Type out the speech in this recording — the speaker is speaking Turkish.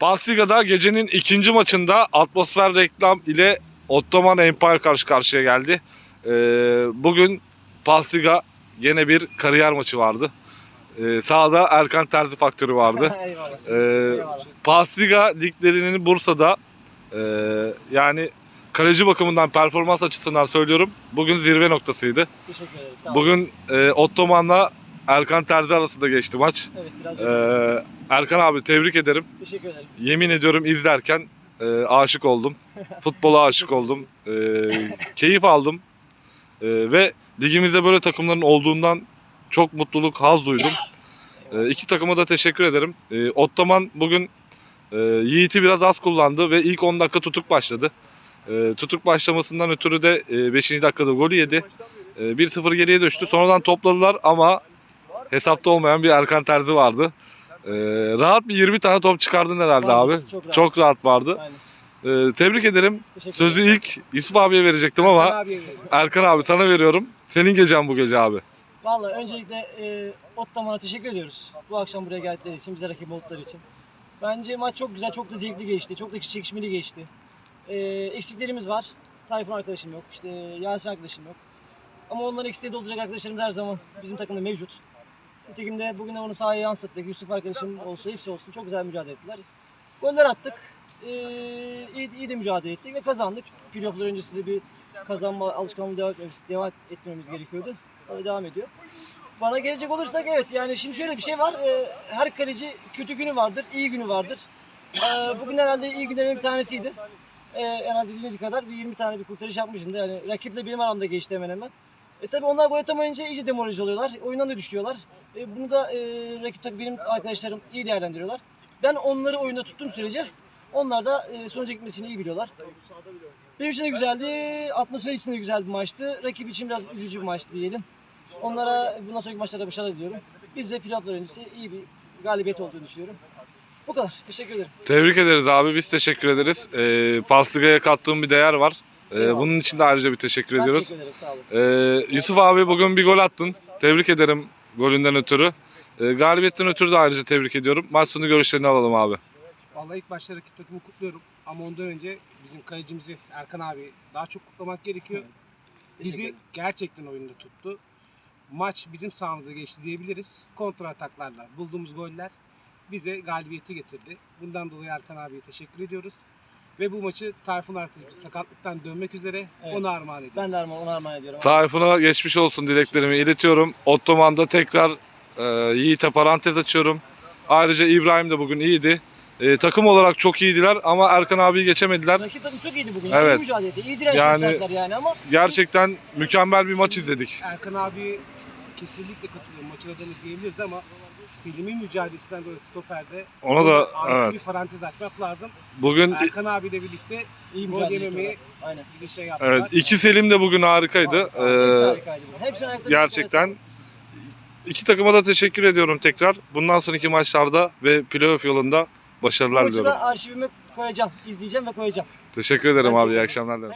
Pasliga'da gecenin ikinci maçında Atmosfer Reklam ile Ottoman Empire karşı karşıya geldi. Ee, bugün Pasliga gene bir kariyer maçı vardı. Ee, sağda Erkan Terzi faktörü vardı. Ee. Pasliga liglerinin Bursa'da e, yani kaleci bakımından performans açısından söylüyorum bugün zirve noktasıydı. Teşekkür ederim. Sağ olun. Bugün e, Ottoman'la Erkan Terzi arasında geçti maç. Evet biraz Ee, Erkan abi tebrik ederim. Teşekkür ederim. Yemin ediyorum izlerken e, aşık oldum. Futbola aşık oldum. E, keyif aldım. E, ve ligimizde böyle takımların olduğundan çok mutluluk, haz duydum. E, iki takıma da teşekkür ederim. E, Ottoman bugün e, Yiğit'i biraz az kullandı ve ilk 10 dakika tutuk başladı. E, tutuk başlamasından ötürü de 5. dakikada golü yedi. E, 1-0 geriye düştü. Sonradan topladılar ama hesapta olmayan bir Erkan Terzi vardı. E, rahat bir 20 tane top çıkardın herhalde Vardır, abi. çok rahat. Çok rahat vardı. Aynen. Ee, tebrik ederim. Sözü ilk Yusuf abiye verecektim ama Erkan abi sana veriyorum. Senin gecen bu gece abi. Vallahi öncelikle e, Ottaman'a teşekkür ediyoruz. Bu akşam buraya geldikleri için, bize rakip oldukları için. Bence maç çok güzel, çok da zevkli geçti. Çok da çekişmeli geçti. E, eksiklerimiz var. Tayfun arkadaşım yok, işte Yasin arkadaşım yok. Ama onların eksiği dolduracak arkadaşlarımız her zaman bizim takımda mevcut. Nitekim de bugün de onu sahaya yansıttık. Yusuf arkadaşım olsun, hepsi olsun. Çok güzel mücadele ettiler. Goller attık. E, iyi, iyi de mücadele ettik ve kazandık. Playoff'lar öncesi de bir kazanma alışkanlığı devam etmemiz, devam etmemiz gerekiyordu. Öyle devam ediyor. Bana gelecek olursak evet yani şimdi şöyle bir şey var. e, her kaleci kötü günü vardır, iyi günü vardır. E, bugün herhalde iyi günlerimin bir tanesiydi. E, herhalde dediğiniz kadar bir 20 tane bir kurtarış yapmışımdır. Yani rakiple benim aramda geçti hemen hemen. E tabi onlar gol atamayınca iyice demoralize oluyorlar. Oyundan da düşüyorlar. E, bunu da e, rakip takım benim arkadaşlarım iyi değerlendiriyorlar. Ben onları oyunda tuttuğum sürece onlar da e, sonuca gitmesini iyi biliyorlar. Benim için de güzeldi. Atmosfer için de güzel bir maçtı. Rakip için biraz üzücü bir maçtı diyelim. Onlara bundan sonraki maçlarda başarılar diliyorum. Biz de playofflar öncesi iyi bir galibiyet olduğunu düşünüyorum. Bu kadar. Teşekkür ederim. Tebrik ederiz abi. Biz teşekkür ederiz. Ee, Pasliga'ya kattığın bir değer var. Ee, bunun için de ayrıca bir teşekkür Ben ediyoruz. teşekkür ederim. Sağ olasın. Ee, Yusuf abi bugün bir gol attın. Tebrik ederim golünden ötürü. Ee, galibiyetten ötürü de ayrıca tebrik ediyorum. Maç sonu görüşlerini alalım abi. Vallahi ilk başta rakip takımı kutluyorum. Ama ondan önce bizim kalecimizi Erkan abi daha çok kutlamak gerekiyor. Bizi gerçekten oyunda tuttu. Maç bizim sahamıza geçti diyebiliriz. Kontra ataklarla bulduğumuz goller bize galibiyeti getirdi. Bundan dolayı Erkan abiye teşekkür ediyoruz. Ve bu maçı Tayfun arkadaşımız sakatlıktan dönmek üzere Evet. ona armağan ediyoruz. Ben de armağan, ona armağan ediyorum. Tayfun'a geçmiş olsun dileklerimi iletiyorum. Ottoman'da tekrar e, Yiğit'e parantez açıyorum. Ayrıca İbrahim de bugün iyiydi. E, takım olarak çok iyiydiler ama Erkan abiyi geçemediler. Rakip takım çok iyiydi bugün. Evet. İyi mücadele etti. İyi direnç Yani- gösterdiler yani ama Gerçekten mükemmel bir maç izledik. Erkan abi kesinlikle katılıyorum. Maçın adamı diyebiliriz ama Selim'in mücadelesinden dolayı stoperde Ona da evet. bir parantez açmak lazım. Bugün Erkan abiyle birlikte iyi gol mücadele yememeyi. Aynen. bize şey yaptılar. evet iki Selim de bugün harikaydı. Ee, ayaklarına gerçekten iki takıma da teşekkür ediyorum tekrar. Bundan sonraki maçlarda ve playoff yolunda Bu başarılar maçı diliyorum. da arşivime koyacağım. izleyeceğim ve koyacağım. Teşekkür ederim Ben abi. İyi akşamlar dilerim.